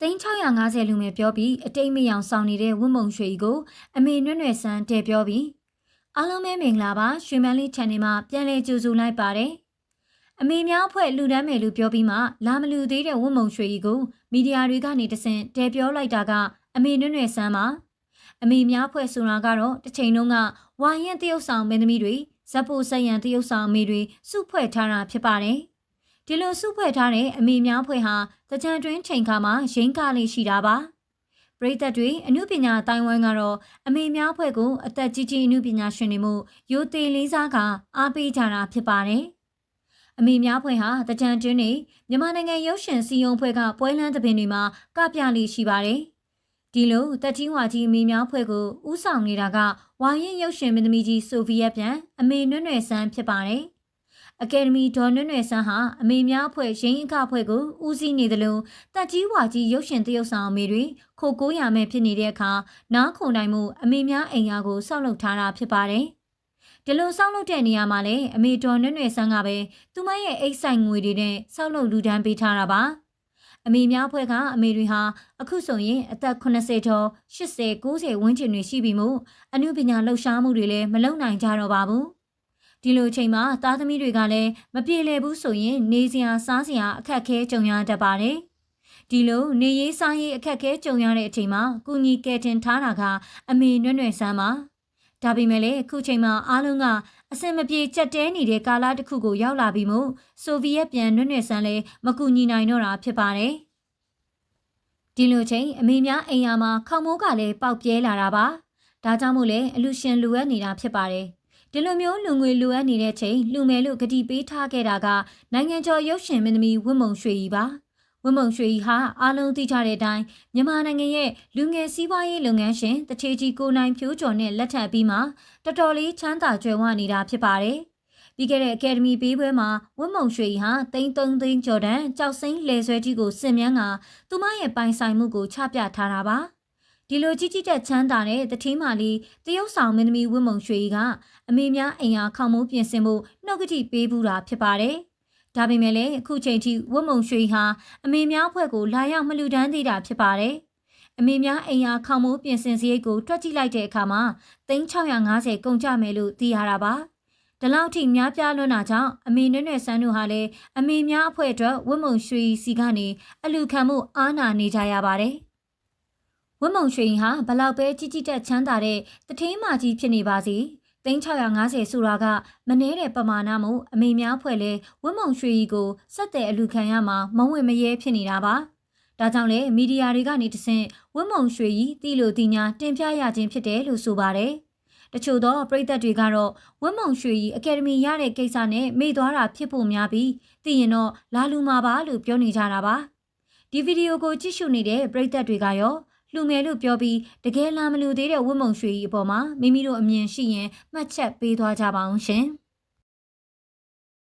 3650လူငယ်ပြောပြီးအတိတ်မယောင်ဆောင်နေတဲ့ဝတ်မုံရွှေကြီးကိုအမေနွဲ့နွဲ့ဆန်းတဲ့ပြောပြီးအားလုံးပဲမင်္ဂလာပါရွှေမန်းလေး channel မှာပြန်လည်ကြိုဆိုလိုက်ပါတယ်အမေများအဖွဲ့လူတန်းမယ်လူပြောပြီးမှလာမလူသေးတဲ့ဝတ်မုံရွှေကြီးကိုမီဒီယာတွေကနေတဆင့်တဲ့ပြောလိုက်တာကအမေနွဲ့နွဲ့ဆန်းပါအမေများအဖွဲ့ဆိုတာကတော့တစ်ချိန်လုံးကဝါရင်တရုတ်ဆောင်မင်းသမီးတွေဇက်ဖို့ဆက်ရန်တရုတ်ဆောင်အမေတွေစုဖွဲ့ထားတာဖြစ်ပါတယ် ဒီလိုစုဖွဲ့ထားတဲ့အမေများဖွဲ့ဟာတကြံတွင်းချိန်ခါမှာရင်းကားလေးရှိတာပါပရိသတ်တွေအမှုပညာအတိုင်းဝိုင်းကတော့အမေများဖွဲ့ကိုအသက်ကြီးကြီးအမှုပညာရှင်တွေမှုရိုသေလေးစားကအားပေးကြတာဖြစ်ပါတယ်အမေများဖွဲ့ဟာတကြံတွင်းနေမြန်မာနိုင်ငံရုပ်ရှင်စီယုံဖွဲ့ကပွဲလန်းသဘင်တွေမှာကပြလေးရှိပါတယ်ဒီလိုတက်ကြီးဝါကြီးအမေများဖွဲ့ကိုဥဆောင်နေတာကဝါရင်ရုပ်ရှင်မင်းသမီးကြီးဆိုဗီယက်ပြန်အမေနွဲ့နွဲ့ဆန်းဖြစ်ပါတယ် အကယ်ဒမီဒေါ်နွဲ့နွဲ့ဆန်းဟာအမေများအဖွဲ့ရင်းအခအဖွဲ့ကိုဦးစီးနေတယ်လို့တက်ကြီးဝါကြီးရုပ်ရှင်တရုတ်ဆောင်အမေတွေခိုကိုးရမယ်ဖြစ်နေတဲ့အခါနားခုန်တိုင်းမှုအမေများအိမ်ယာကိုစောက်လုပ်ထားတာဖြစ်ပါတယ်။ဒီလိုစောက်လုပ်တဲ့နေရာမှာလည်းအမေဒေါ်နွဲ့နွဲ့ဆန်းကပဲသူမရဲ့အိတ်ဆိုင်ငွေတွေနဲ့စောက်လုပ်လူဒန်းပေးထားတာပါ။အမေများအဖွဲ့ကအမေတွေဟာအခုဆိုရင်အသက်80ကျော်80 90ဝန်းကျင်တွေရှိပြီမို့အမှုပညာလှုပ်ရှားမှုတွေလည်းမလုပ်နိုင်ကြတော့ပါဘူး။ ဒီလိုအချိန်မှာသားသမီးတွေကလည်းမပြေလည်ဘူးဆိုရင်နေစရာစားစရာအခက်အခဲကြုံရတတ်ပါတယ်။ဒီလိုနေရေးစားရေးအခက်အခဲကြုံရတဲ့အချိန်မှာကုညီကယ်တင်ထားတာကအမေနွဲ့နွဲ့ဆန်းပါ။ဒါပေမဲ့လည်းအခုချိန်မှာအားလုံးကအစင်မပြေကြက်တဲနေတဲ့ကာလတစ်ခုကိုရောက်လာပြီးမို့ဆိုဗီယက်ပြန်နွဲ့နွဲ့ဆန်းလည်းမကူညီနိုင်တော့တာဖြစ်ပါတယ်။ဒီလိုချိန်အမေများအိမ်ယာမှာခေါမိုးကလည်းပေါက်ပြဲလာတာပါ။ဒါကြောင့်မို့လဲအလူရှင်လူအပ်နေတာဖြစ်ပါတယ်။ ဒီလိုမျိုးလူငွေလိုအပ်နေတဲ့ချိန်လူမယ်လို့ဂတိပေးထားခဲ့တာကနိုင်ငံကျော်ရုပ်ရှင်မင်းသမီးဝင်းမုံရွှေကြီးပါဝင်းမုံရွှေကြီးဟာအားလုံးသိကြတဲ့အတိုင်းမြန်မာနိုင်ငံရဲ့လူငယ်စီးပွားရေးလုပ်ငန်းရှင်တချေကြီးကိုနိုင်ဖြိုးကျော်နဲ့လက်ထပ်ပြီးမှတော်တော်လေးချမ်းသာကြွယ်ဝနေတာဖြစ်ပါတယ်ပြီးခဲ့တဲ့အကယ်ဒမီပေးပွဲမှာဝင်းမုံရွှေကြီးဟာတိန်းသုံးသိန်းကျော်တန်းကြောက်စိမ့်လေဆွဲကြီးကိုစင်မြန်းကသူမရဲ့ပိုင်ဆိုင်မှုကိုချပြထားတာပါ ဒီလိုကြီးကြီးတက်ချမ်းသာတဲ့တထင်းမာလီတရုတ်ဆောင်မင်းသမီးဝင်းမုံရွှေကြီးကအမေများအိမ်ယာခေါမိုးပြင်ဆင်မှုနှုတ်ကတိပေးဘူးတာဖြစ်ပါတယ်။ဒါပေမဲ့လည်းအခုချိန်ထိဝင်းမုံရွှေဟာအမေများဖွဲ့ကိုလာရောက်မလူတန်းသေးတာဖြစ်ပါတယ်။အမေများအိမ်ယာခေါမိုးပြင်ဆင်စရိတ်ကိုတွက်ကြည့်လိုက်တဲ့အခါမှာ3650ကုန်ကြမယ်လို့သိရတာပါ။ဒီလောက်ထိများပြားလွန်းတာကြောင့်အမေနဲ့နဲ့ဆန်းတို့ဟာလည်းအမေများအဖွဲ့အတွက်ဝင်းမုံရွှေစီကနေအလူခံမှုအားနာနေကြရပါတယ်။ ဝင်းမုံရွှေရင်ဟာဘလောက်ပဲကြီးကြီးတက်ချမ်းသာတဲ့တထင်းမာကြီးဖြစ်နေပါစေ3650ဆိုတာကမနှဲတဲ့ပမာဏမို့အမေများဖွဲ့လဲဝင်းမုံရွှေကြီးကိုစက်တဲ့အလူခံရမှာမဝင်မရဲဖြစ်နေတာပါဒါကြောင့်လေမီဒီယာတွေကနေတဆင့်ဝင်းမုံရွှေကြီးတီလိုတီညာတင်ပြရခြင်းဖြစ်တယ်လို့ဆိုပါတယ်တချို့သောပရိသတ်တွေကတော့ဝင်းမုံရွှေကြီးအကယ်ဒမီရတဲ့ကိစ္စနဲ့မေ့သွားတာဖြစ်ဖို့များပြီးသိရင်တော့လာလူမှာပါလို့ပြောနေကြတာပါဒီဗီဒီယိုကိုကြည့်ရှုနေတဲ့ပရိသတ်တွေကရော လှူမယ်လို့ပြောပြီးတကယ်လာမလူသေးတဲ့ဝတ်မုံရွှေကြီးအပေါ်မှာမိမိတို့အမြင်ရှိရင်မှတ်ချက်ပေးသွားကြပါအောင်ရှင်။